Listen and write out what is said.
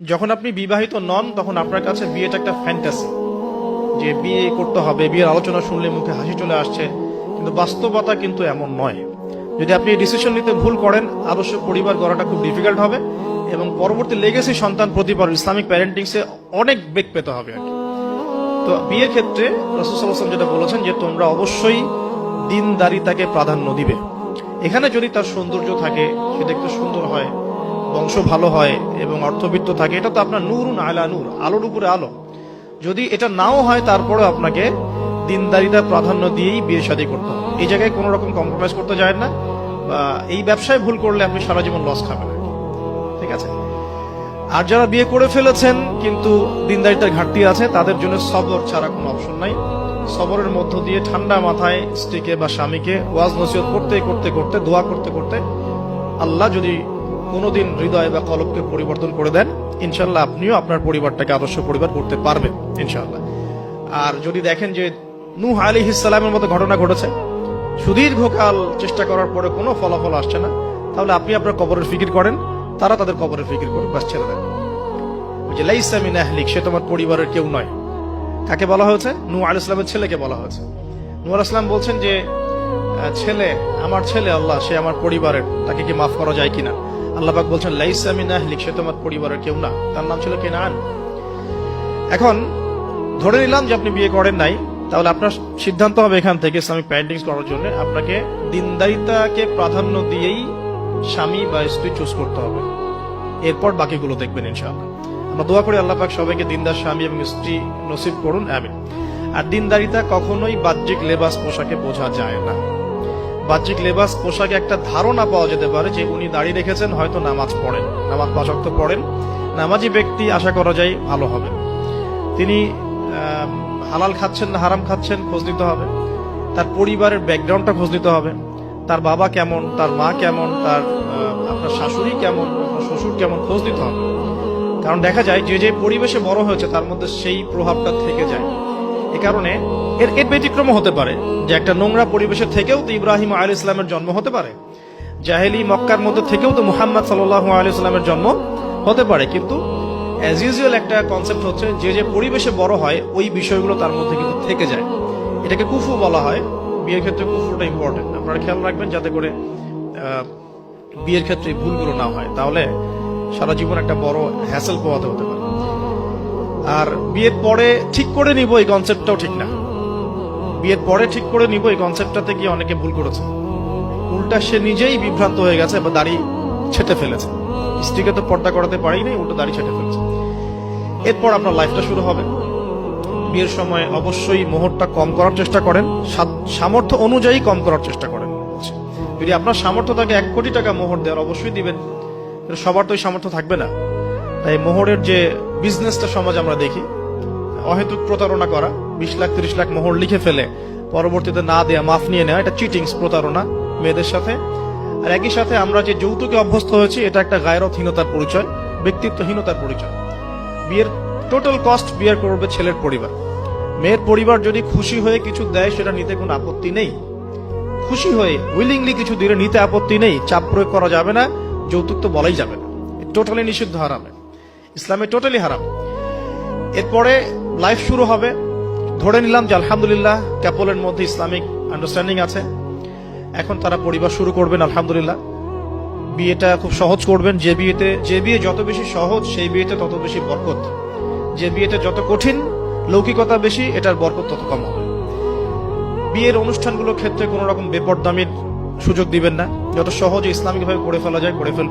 যখন আপনি বিবাহিত নন, তখন আপনার কাছে বিয়েটা একটা ফ্যান্টাসি যে বিয়ে করতে হবে, বিয়ের আলোচনা শুনলে মুখে হাসি চলে আসছে, কিন্তু বাস্তবতা কিন্তু এমন নয়। যদি আপনি ডিসিশন নিতে ভুল করেন, আদর্শ পরিবার গড়াটা খুব ডিফিকাল্ট হবে এবং পরবর্তী লেগেসি সন্তান প্রতিবার ইসলামিক প্যারেন্টিংসে অনেক বেগ পেতে হবে আর তো বিয়ের ক্ষেত্রে রসুসাল্লাম যেটা বলেছেন যে তোমরা অবশ্যই দিনদারিতাকে প্রাধান্য দিবে। এখানে যদি তার সৌন্দর্য থাকে, সে দেখতে সুন্দর হয় বংশ ভালো হয় এবং অর্থবিত্ত থাকে, এটা তো আপনার নূরুন আলা নূর, আলোর উপরে আলো। যদি এটা নাও হয় তারপরে আপনাকে দিনদারিতা প্রাধান্য দিয়েই বিয়ে শাদী করতে হবে। এই জায়গায় কোনো রকম কম্প্রোমাইজ করতে যায় না। বা এই ব্যবসায় ভুল করলে আপনি সারা জীবন লস খাবেন। ঠিক আছে? আর যারা বিয়ে করে ফেলেছেন, কিন্তু দিনদারিতার ঘাটতি আছে, তাদের জন্য সবর ছাড়া কোনো অপশন নাই। সবরের মধ্য দিয়ে ঠান্ডা মাথায় স্ত্রীকে বা স্বামীকে ওয়াজ নসিহত করতে করতে করতে, দোয়া করতে করতে আল্লাহ যদি কোনোদিন হৃদয় বা কলবকে পরিবর্তন করে দেন। ইনশাল্লাহ আপনিও আপনার পরিবারটাকে আদর্শ পরিবার করতে পারবেন ইনশাল্লাহ আর যদি দেখেন যে নূহ আলী ইসলামের মতো ঘটনা ঘটেছে সুদীর্ঘকাল চেষ্টা করার পরে কোনো ফলাফল আসছে না, তাহলে আপনি আপনার কবরের ফিকির করেন, তারা তাদের কবরের ফিকির করুন বাস ছেড়ে দেন। যে লাইসা মিন আহলিক, সে তোমার পরিবারের কেউ নয়। কাকে বলা হয়েছে? নূহ আলী ইসলামের ছেলেকে বলা হয়েছে। নূহ আলাইহিস সালাম বলছেন যে ছেলে, আমার ছেলে আল্লাহ, সে আমার পরিবারের, তাকে কি মাফ করা যায় কিনা? আল্লাহ পাক বলছেন, লাইসা মিন আহলিক সে তোমার পরিবারের কেউ না। তার নাম ছিল কেনান। এখন ধরে নিলাম যে আপনি বিয়ে করেন নাই, তাহলে আপনার সিদ্ধান্ত হবে এখান থেকে ইসলামিক প্যারেন্টিংস করার জন্য। আপনাকে দিনদারিতাকে প্রাধান্য দিয়েই স্বামী বা স্ত্রী চুজ করতে হবে। এরপর বাকিগুলো দেখবেন ইনশাআল্লাহ। আমরা দোয়া করি আল্লাহ পাক সবাইকে দিনদার স্বামী এবং স্ত্রী নসিব করুন, আমিন। আর দিনদারিতা কখনোই বাহ্যিক লেবাস পোশাকে বোঝা যায় না। বাহ্যিক লেবাস, পোশাকে একটা ধারণা পাওয়া যেতে পারে যে উনি দাঁড়িয়ে রেখেছেন, হয়তো নামাজ পড়েন। নামাজ পাশক্ত পড়েন। নামাজি ব্যক্তি, আশা করা যায়, ভালো হবে। তিনি হালাল খাচ্ছেন না হারাম খাচ্ছেন, খোঁজ নিতে হবে। তার পরিবারের ব্যাকগ্রাউন্ডটা খোঁজ নিতে হবে। তার বাবা কেমন, তার মা কেমন, তার আপনার শাশুড়ি কেমন, আপনার শ্বশুর কেমন, খোঁজ নিতে হবে। কারণ দেখা যায়, যে যে পরিবেশে বড় হয়েছে, তার মধ্যে সেই প্রভাবটা থেকে যায়। এ কারণে এর এর ব্যতিক্রম হতে পারে যে একটা নোংরা পরিবেশে থেকেও তো ইব্রাহিম আলী ইসলামের জন্ম হতে পারে। জাহেলি মক্কার মধ্যে থেকেও তো মুহাম্মদ সাল্লাহ আলী ইসলামের জন্ম হতে পারে। কিন্তু অ্যাজ ইউজুয়াল একটা কনসেপ্ট হচ্ছে যে যে পরিবেশে বড় হয়, ওই বিষয়গুলো তার মধ্যে কিন্তু থেকে যায়। এটাকে কুফু বলা হয়। বিয়ের ক্ষেত্রে কুফুটা ইম্পর্টেন্ট আপনারা খেয়াল রাখবেন যাতে করে বিয়ের ক্ষেত্রে ভুলগুলো না হয়। তাহলে সারা জীবন একটা বড় হ্যাসেল পোয়াতে হতে পারে। আর বিয়ের পরে ঠিক করে নিব এই কনসেপ্টটাও ঠিক না। বিয়ের পরে ঠিক করে নিব এই কনসেপ্টটাতে গিয়ে অনেকে ভুল করেছে। উল্টা সে নিজেই বিভ্রান্ত হয়ে গেছে বা দাড়ি ছেটে ফেলেছে। স্ত্রীকে তো পর্দা করাতে পারি নাই, উল্টো দাড়ি ছেটে ফেলেছে। এরপর আপনার লাইফটা শুরু হবে। বিয়ের সময় অবশ্যই মোহরটা কম করার চেষ্টা করেন সামর্থ্য অনুযায়ী কম করার চেষ্টা করেন। যদি আপনার সামর্থ্য থাকে এক কোটি টাকা মোহর দেওয়ার, অবশ্যই দিবেন। সবার তো ওই সামর্থ্য থাকবে না। তাই মোহরের যে বিজনেসটা সমাজ আমরা দেখি। অহেতুক প্রতারণা করা, বিশ লাখ, তিরিশ লাখ মোহর লিখে ফেলে, পরবর্তীতে না দেয়া, মাফ নিয়ে নেওয়া, এটা চিটিংস প্রতারণা মেয়েদের সাথে। আর একই সাথে আমরা যে যৌতুকে অভ্যস্ত হয়েছি, এটা একটা গায়রতহীনতার পরিচয়, ব্যক্তিত্বহীনতার পরিচয়। বিয়ের টোটাল কস্ট বিয়ার করবে ছেলের পরিবার। মেয়ের পরিবার যদি খুশি হয়ে কিছু দেয়, সেটা নিতে কোনো আপত্তি নেই। খুশি হয়ে উইলিংলি কিছু দিলে নিতে আপত্তি নেই, চাপ প্রয়োগ করা যাবে না, যৌতুক তো বলাই যাবে না। টোটালি নিষিদ্ধ হারামে। ইসলামে টোটালি হারাম। এরপরে লাইফ শুরু হবে। ধরে নিলাম যে আলহামদুলিল্লাহ, ক্যাপলের মধ্যে ইসলামিক আন্ডারস্ট্যান্ডিং আছে। এখন তারা পরিবার শুরু করবেন, আলহামদুলিল্লাহ। বিয়েটা খুব সহজ করবেন। যে বিয়েতে, যে বিয়ে যত বেশি সহজ, সেই বিয়েতে তত বেশি বরকত। যে বিয়েতে যত কঠিন, লৌকিকতা বেশি, এটার বরকত তত কম হবে। বিয়ের অনুষ্ঠানগুলোর ক্ষেত্রে কোনো রকম বেপরদামির সুযোগ দিবেন না। যত সহজে ইসলামিকভাবে করে ফেলা যায়, করে ফেলবেন।